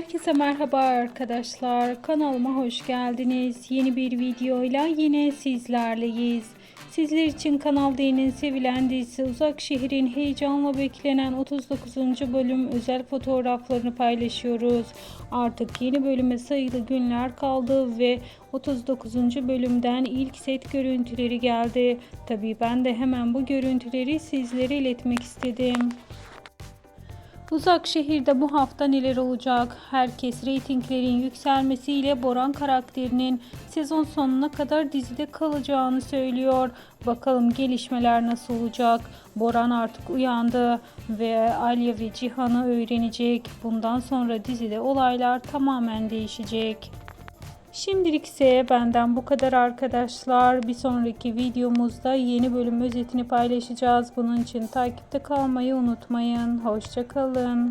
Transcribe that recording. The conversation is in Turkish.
Herkese merhaba arkadaşlar. Kanalıma hoş geldiniz. Yeni bir videoyla yine sizlerleyiz. Sizler için Kanal D'nin sevilen dizisi Uzak Şehir'in heyecanla beklenen 39. bölüm özel fotoğraflarını paylaşıyoruz. Artık yeni bölüme sayılı günler kaldı ve 39. bölümden ilk set görüntüleri geldi. Tabii ben de hemen bu görüntüleri sizlere iletmek istedim. Uzak şehirde bu hafta neler olacak? Herkes reytinglerin yükselmesiyle Boran karakterinin sezon sonuna kadar dizide kalacağını söylüyor. Bakalım gelişmeler nasıl olacak? Boran artık uyandı ve Alya ve Cihan'ı öğrenecek. Bundan sonra dizide olaylar tamamen değişecek. Şimdilik ise benden bu kadar arkadaşlar. Bir sonraki videomuzda yeni bölüm özetini paylaşacağız. Bunun için takipte kalmayı unutmayın. Hoşçakalın.